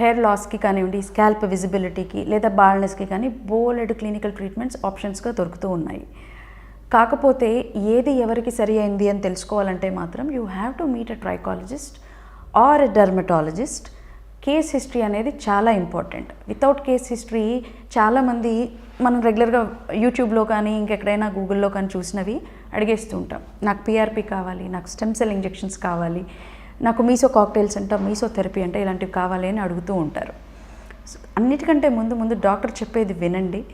Hair లాస్కి కానివ్వండి scalp విజిబిలిటీకి లేదా బాల్నెస్కి కానీ బోలెడ్ క్లినికల్ ట్రీట్మెంట్స్ ఆప్షన్స్గా దొరుకుతూ ఉన్నాయి. కాకపోతే ఏది ఎవరికి సరి అయింది అని తెలుసుకోవాలంటే మాత్రం you have to meet a trichologist or a dermatologist case history అనేది చాలా ఇంపార్టెంట్ వితౌట్ కేస్ హిస్టరీ చాలామంది మనం రెగ్యులర్గా యూట్యూబ్లో కానీ ఇంకెక్కడైనా గూగుల్లో కానీ చూసినవి అడిగేస్తూ ఉంటాం. నాకు పిఆర్పి కావాలి నాకు స్టెమ్ సెల్ ఇంజెక్షన్స్ కావాలి నాకు మీసో కాక్టైల్స్ అంట మీసో థెరపీ అంటే ఇలాంటివి కావాలి అని అడుగుతూ ఉంటారు. సో అన్నిటికంటే ముందు ముందు డాక్టర్ చెప్పేది వినండి.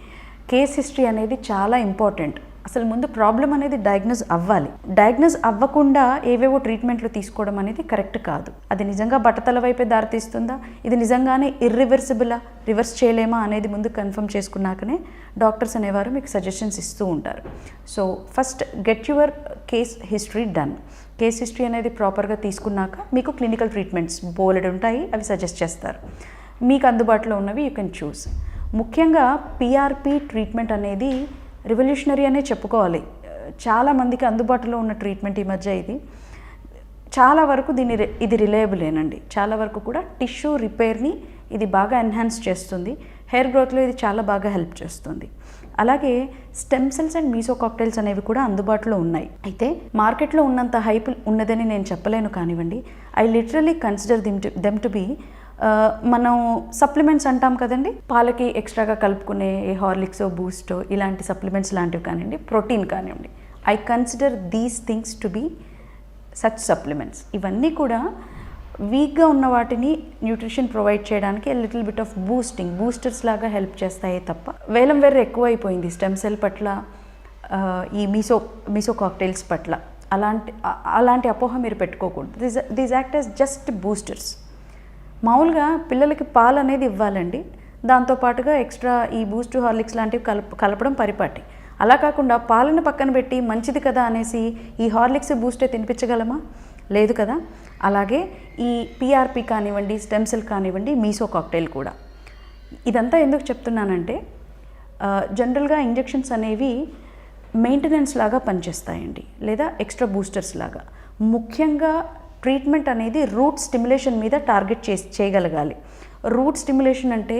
కేస్ హిస్టరీ అనేది చాలా ఇంపార్టెంట్. అసలు ముందు ప్రాబ్లం అనేది డయాగ్నోజ్ అవ్వాలి. డయాగ్నోజ్ అవ్వకుండా ఏవేవో ట్రీట్మెంట్లు తీసుకోవడం అనేది కరెక్ట్ కాదు. అది నిజంగా బట్టతల వైపే దారితీస్తుందా? ఇది నిజంగానే ఇర్రివర్సిబులా? రివర్స్ చేయలేమా అనేది ముందు కన్ఫర్మ్ చేసుకున్నాకనే డాక్టర్స్ అనేవారు మీకు సజెషన్స్ ఇస్తూ ఉంటారు. So first get your case history done. Case history అనేది ప్రాపర్గా తీసుకున్నాక మీకు క్లినికల్ ట్రీట్మెంట్స్ బోలెడ్ ఉంటాయి అవి సజెస్ట్ చేస్తారు. మీకు అందుబాటులో ఉన్నవి యూ కెన్ చూస్. ముఖ్యంగా పిఆర్పి ట్రీట్మెంట్ అనేది రివల్యూషనరీ అనే చెప్పుకోవాలి. చాలా మందికి అందుబాటులో ఉన్న ట్రీట్మెంట్ ఈ మధ్య ఇది. చాలా వరకు దీన్ని ఇది రిలయబులేనండి చాలా వరకు కూడా టిష్యూ రిపేర్ని ఇది బాగా ఎన్హాన్స్ చేస్తుంది. హెయిర్ గ్రోత్లో ఇది చాలా బాగా హెల్ప్ చేస్తుంది. అలాగే stem cells and meso cocktails అనేవి కూడా అందుబాటులో ఉన్నాయి. అయితే మార్కెట్లో ఉన్నంత హైప్ ఉన్నదని నేను చెప్పలేను కానివ్వండి. I literally consider them to them to be మనం సప్లిమెంట్స్ అంటాం కదండి? పాలకి ఎక్స్ట్రాగా కలుపుకునే ఏ హార్లిక్స్ బూస్ట్ ఇలాంటి సప్లిమెంట్స్ లాంటివి కానివ్వండి ప్రోటీన్ కానివ్వండి. I consider these things to be such supplements ఇవన్నీ కూడా వీక్గా ఉన్న వాటిని న్యూట్రిషన్ ప్రొవైడ్ చేయడానికి little bit of boosting boosters లాగా హెల్ప్ చేస్తాయే తప్ప. వేలం వేరే ఎక్కువైపోయింది స్టెమ్ సెల్ పట్ల ఈ మీసో మీసో కాక్టైల్స్ పట్ల. అలాంటి అలాంటి అపోహ మీరు పెట్టుకోకూడదు. This these act as just boosters మామూలుగా పిల్లలకి పాలు అనేది ఇవ్వాలండి. దాంతోపాటుగా ఎక్స్ట్రా ఈ బూస్ట్ హార్లిక్స్ లాంటివి కలప కలపడం పరిపాటి. అలా కాకుండా పాలను పక్కన పెట్టి మంచిది కదా అనేసి ఈ హార్లిక్స్ బూస్టే తినిపించగలమా? లేదు కదా. అలాగే ఈ పిఆర్పి కానివ్వండి స్టెమ్సెల్ కానివ్వండి మీసో కాక్టైల్ కూడా. ఇదంతా ఎందుకు చెప్తున్నానంటే జనరల్గా ఇంజెక్షన్స్ అనేవి మెయింటెనెన్స్ లాగా పనిచేస్తాయండి. లేదా ఎక్స్ట్రా బూస్టర్స్ లాగా. ముఖ్యంగా ట్రీట్మెంట్ అనేది రూట్ స్టిమ్యులేషన్ మీద టార్గెట్ చేసి చేయగలగాలి. రూట్ స్టిమ్యులేషన్ అంటే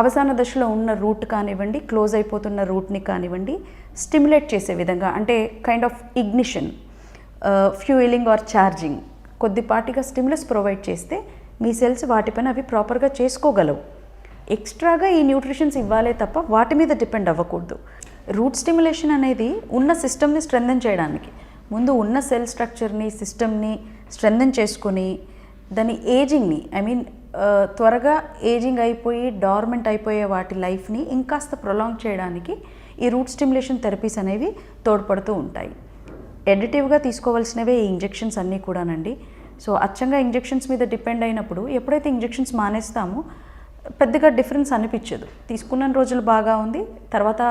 అవసాన దశలో ఉన్న రూట్ కానివ్వండి క్లోజ్ అయిపోతున్న రూట్ని కానివ్వండి స్టిమ్యులేట్ చేసే విధంగా అంటే kind of ignition fueling or charging కొద్దిపాటిగా stimulus provide చేస్తే మీ సెల్స్ వాటిపైన అవి ప్రాపర్గా చేసుకోగలవు. ఎక్స్ట్రాగా ఈ న్యూట్రిషన్స్ ఇవ్వాలే తప్ప వాటి మీద డిపెండ్ అవ్వకూడదు. రూట్ స్టిమ్యులేషన్ అనేది ఉన్న సిస్టమ్ని స్ట్రెంథన్ చేయడానికి ముందు ఉన్న సెల్ స్ట్రక్చర్ని సిస్టమ్ని స్ట్రెంథన్ చేసుకొని దాని ఏజింగ్ని ఐ మీన్ త్వరగా ఏజింగ్ అయిపోయి డార్మెంట్ అయిపోయే వాటి లైఫ్ని ఇంకాస్త ప్రొలాంగ్ చేయడానికి ఈ రూట్ స్టిమ్యులేషన్ థెరపీస్ అనేవి తోడ్పడుతూ ఉంటాయి. ఎడిటివ్గా తీసుకోవాల్సినవే ఈ ఇంజెక్షన్స్ అన్నీ కూడానండి. సో అచ్చంగా ఇంజెక్షన్స్ మీద డిపెండ్ అయినప్పుడు ఎప్పుడైతే ఇంజెక్షన్స్ మానేస్తామో పెద్దగా డిఫరెన్స్ అనిపించదు. తీసుకున్న రోజులు బాగా ఉంది తర్వాత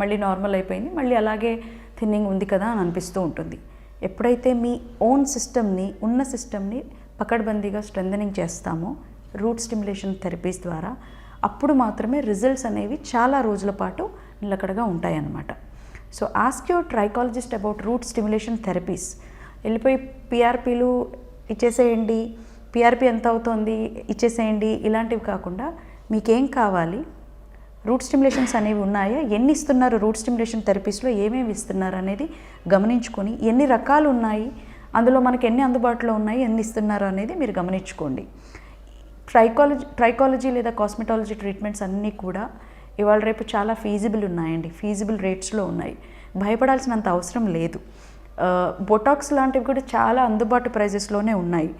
మళ్ళీ నార్మల్ అయిపోయింది మళ్ళీ అలాగే థిన్నింగ్ ఉంది కదా అని అనిపిస్తూ ఉంటుంది. ఎప్పుడైతే మీ ఓన్ సిస్టమ్ని ఉన్న సిస్టమ్ని పకడ్బందీగా స్ట్రెంథనింగ్ చేస్తామో రూట్ స్టిమ్యులేషన్ థెరపీస్ ద్వారా అప్పుడు మాత్రమే రిజల్ట్స్ అనేవి చాలా రోజుల పాటు నిలకడగా ఉంటాయన్నమాట. So ask your trichologist about root stimulation therapies వెళ్ళిపోయి పిఆర్పీలు ఇచ్చేసేయండి. పిఆర్పి ఎంత అవుతోంది ఇచ్చేసేయండి. ఇలాంటివి కాకుండా మీకేం కావాలి రూట్ స్టిమ్యులేషన్స్ అనేవి ఉన్నాయా? ఎన్ని ఇస్తున్నారు రూట్ స్టిమ్యులేషన్ థెరపీస్లో? ఏమేమి ఇస్తున్నారు అనేది గమనించుకొని ఎన్ని రకాలు ఉన్నాయి? అందులో మనకి ఎన్ని అందుబాటులో ఉన్నాయి? ఎన్ని ఇస్తున్నారు అనేది మీరు గమనించుకోండి. ట్రైకాలజీ ట్రైకాలజీ లేదా కాస్మెటాలజీ ట్రీట్మెంట్స్ అన్నీ కూడా ఇవాళ రేపు చాలా ఫీజిబుల్ ఉన్నాయండి. ఫీజిబుల్ రేట్స్లో ఉన్నాయి. భయపడాల్సినంత అవసరం లేదు. బొటాక్స్ లాంటివి కూడా చాలా అందుబాటు ప్రైజెస్లోనే ఉన్నాయి.